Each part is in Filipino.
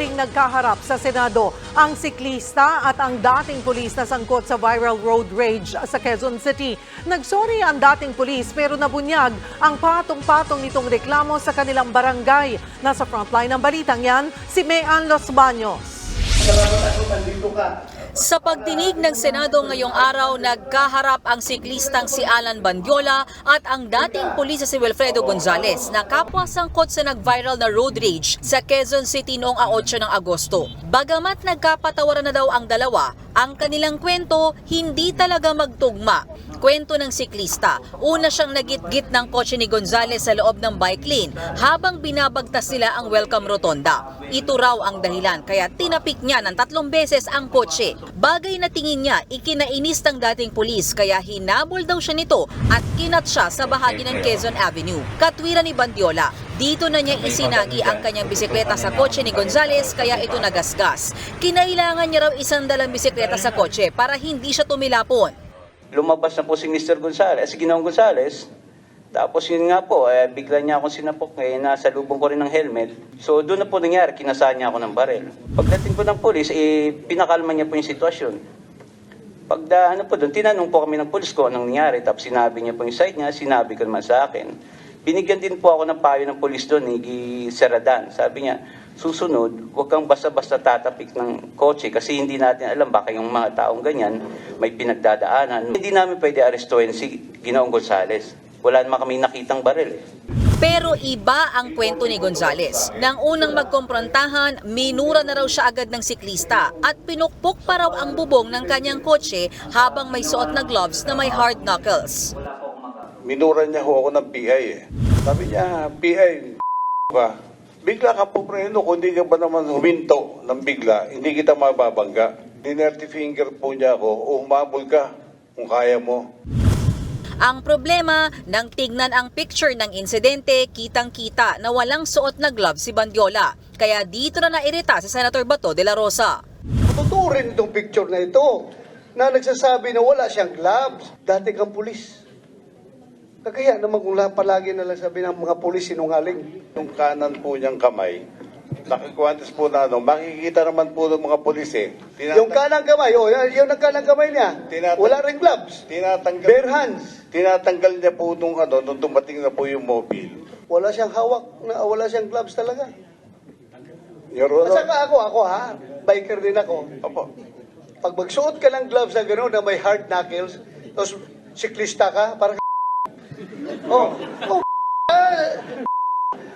muling nagkaharap sa Senado ang siklista at ang dating pulis na sangkot sa viral road rage sa Quezon City. Nagsorry ang dating pulis pero nabunyag ang patong-patong nitong reklamo sa kanilang barangay. Nasa frontline ng balitang yan, si Mayan Los Baños. Sa pagdinig ng Senado ngayong araw, nagkaharap ang siklistang si Alan Bandiola at ang dating pulis si Wilfredo Gonzales na kapwa sangkot sa nag-viral na road rage sa Quezon City noong 8 ng Agosto. Bagamat nagkapatawaran na daw ang dalawa, ang kanilang kwento hindi talaga magtugma. Kwento ng siklista, una siyang nagitgit ng kotse ni Gonzales sa loob ng bike lane habang binabagtas nila ang welcome rotonda. Ito raw ang dahilan kaya tinapik niya ng tatlong beses ang kotse. Bagay na tingin niya ikinainis ng dating pulis kaya hinabol daw siya nito at kinat siya sa bahagi ng Quezon Avenue. Katwiran ni Bandiola, dito na niya isinagi ang kanyang bisikleta sa kotse ni Gonzales kaya ito nagasgas. Kinailangan niya raw isang dalang bisikleta sa kotse para hindi siya tumilapon. Lumabas na po si Mr. Gonzales, si Ginoong Gonzales. Tapos yun nga po, eh, bigla niya akong sinapok, eh, nasa lubong ko rin ng helmet. So doon na po nangyari, kinasaan niya ako ng barel. Pagdating po ng polis, eh, pinakalma niya po yung sitwasyon. Pagda, ano po doon, tinanong po kami ng polis ko anong nangyari. Tapos sinabi niya po yung side niya, sinabi ko naman sa akin. Binigyan din po ako ng payo ng polis doon, ni Gi Seradan. Sabi niya, susunod, huwag kang basta-basta tatapik ng kotse kasi hindi natin alam baka yung mga taong ganyan may pinagdadaanan. Hindi namin pwede arestuhin si Ginoong Gonzales. Wala naman kami nakitang baril eh. Pero iba ang kwento ni Gonzales. Nang unang magkomprontahan, minura na raw siya agad ng siklista at pinukpok pa raw ang bubong ng kanyang kotse habang may suot na gloves na may hard knuckles. minura niya ho ako ng PI eh. Sabi niya, PI, ka. Bigla ka po preno, kung hindi ka ba naman huminto ng bigla, hindi kita mababangga. Dinerty finger po niya ako, o humabol ka kung kaya mo. Ang problema, nang tignan ang picture ng insidente, kitang-kita na walang suot na gloves si Bandiola. Kaya dito na nairita sa Senator Bato de la Rosa. Totoo rin itong picture na ito na nagsasabi na wala siyang gloves. Dati kang pulis. Kagaya naman kung la- palagi na lang sabi ng mga pulis sinungaling. Yung kanan po niyang kamay, nakikwantes po na ano, makikita naman po ng mga pulis eh. Tinatang- Yung kanang kamay, oh, yung ng kanang kamay niya, Tinatang- wala ring gloves. tinatanggal, Bare hands. tinatanggal niya po nung ano, nung dumating na po yung mobile. Wala siyang hawak, na, wala siyang gloves talaga. Your Honor, saka ako, ako ha, biker din ako. Opo. Pag magsuot ka ng gloves na gano'n na may hard knuckles, tapos siklista ka, parang oh, oh,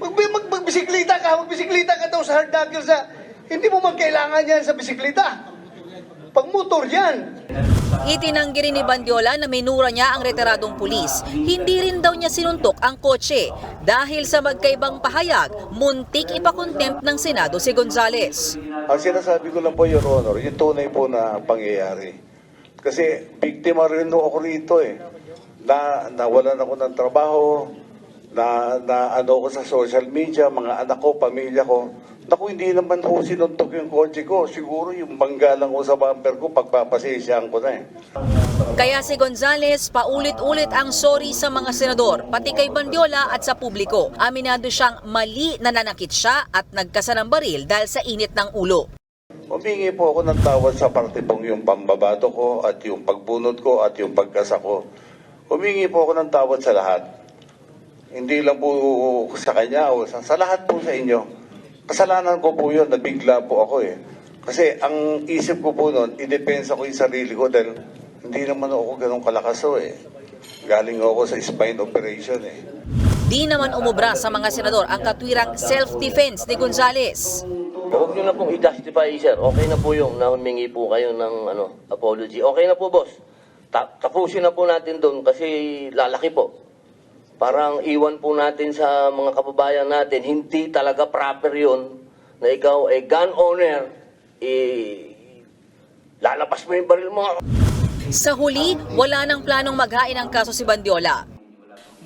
mag, mag, magbisiklita ka, magbisiklita ka daw sa hard knuckles na, hindi mo man kailangan yan sa bisiklita. Pag motor yan. Itinanggi rin ni Bandiola na minura niya ang retiradong pulis. Hindi rin daw niya sinuntok ang kotse. Dahil sa magkaibang pahayag, muntik ipakontempt ng Senado si Gonzales. Ang sinasabi ko lang po, Your Honor, yung tunay po na pangyayari. Kasi biktima rin ako rito eh. Na, nawalan ako ng trabaho, na, na ano ko sa social media, mga anak ko, pamilya ko. Naku, hindi naman ho sinuntok yung kotse ko. Siguro yung bangga lang ko sa bumper ko, pagpapasisyahan ko na eh. Kaya si Gonzales paulit-ulit ang sorry sa mga senador, pati kay Bandiola at sa publiko. Aminado siyang mali na nanakit siya at nagkasa ng baril dahil sa init ng ulo. Humingi po ako ng tawad sa parte pong yung pambabato ko at yung pagbunot ko at yung pagkasa ko. Humingi po ako ng tawad sa lahat. Hindi lang po sa kanya o sa, sa lahat po sa inyo. Kasalanan ko po yun, nabigla po ako eh. Kasi ang isip ko po noon, idepensa ko yung sarili ko dahil hindi naman ako ganun kalakas o eh. Galing ako sa spine operation eh. Di naman umubra sa mga senador ang katwirang self-defense ni Gonzales. Huwag nyo na pong i-justify, sir. Okay na po yung na humingi po kayo ng ano, apology. Okay na po, boss. Ta- tapusin na po natin doon kasi lalaki po. Parang iwan po natin sa mga kababayan natin, hindi talaga proper yun na ikaw ay gun owner, eh, lalabas mo yung baril mo. Sa huli, wala nang planong maghain ng kaso si Bandiola.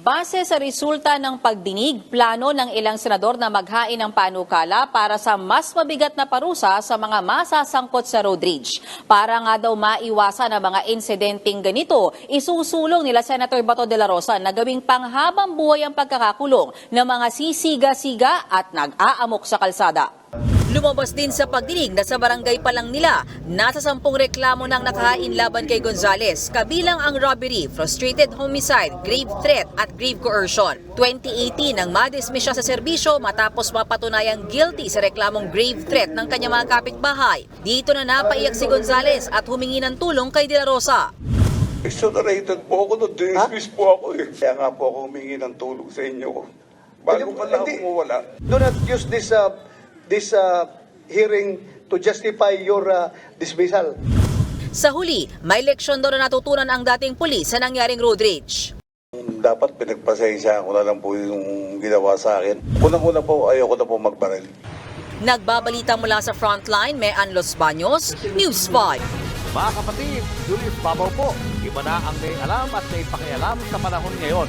Base sa resulta ng pagdinig, plano ng ilang senador na maghain ng panukala para sa mas mabigat na parusa sa mga masasangkot sa road rage. Para nga daw maiwasan ang mga insidenteng ganito, isusulong nila Senator Bato de la Rosa na gawing panghabang buhay ang pagkakakulong ng mga sisiga-siga at nag-aamok sa kalsada. Lumabas din sa pagdinig na sa barangay pa lang nila, nasa sampung reklamo ng nakahain laban kay Gonzales, kabilang ang robbery, frustrated homicide, grave threat at grave coercion. 2018 nang madismiss siya sa serbisyo matapos mapatunayang guilty sa reklamong grave threat ng kanyang mga kapitbahay. Dito na napaiyak si Gonzales at humingi ng tulong kay De La Rosa. Exonerated po ako nung dismiss po ako eh. Kaya nga po ako humingi ng tulong sa inyo. Bago Hindi- pa lang hindi- umawala. Do not use this uh, this uh, hearing to justify your uh, dismissal. Sa huli, may leksyon daw na natutunan ang dating pulis sa nangyaring road rage. Dapat pinagpasensya ko na lang po yung ginawa sa akin. Unang-una po, ayoko na po magbaril. Nagbabalita mula sa frontline, Mean Los Baños, News 5. Mga kapatid, Julius Babaw po. Iba na ang may alam at may pakialam sa panahon ngayon.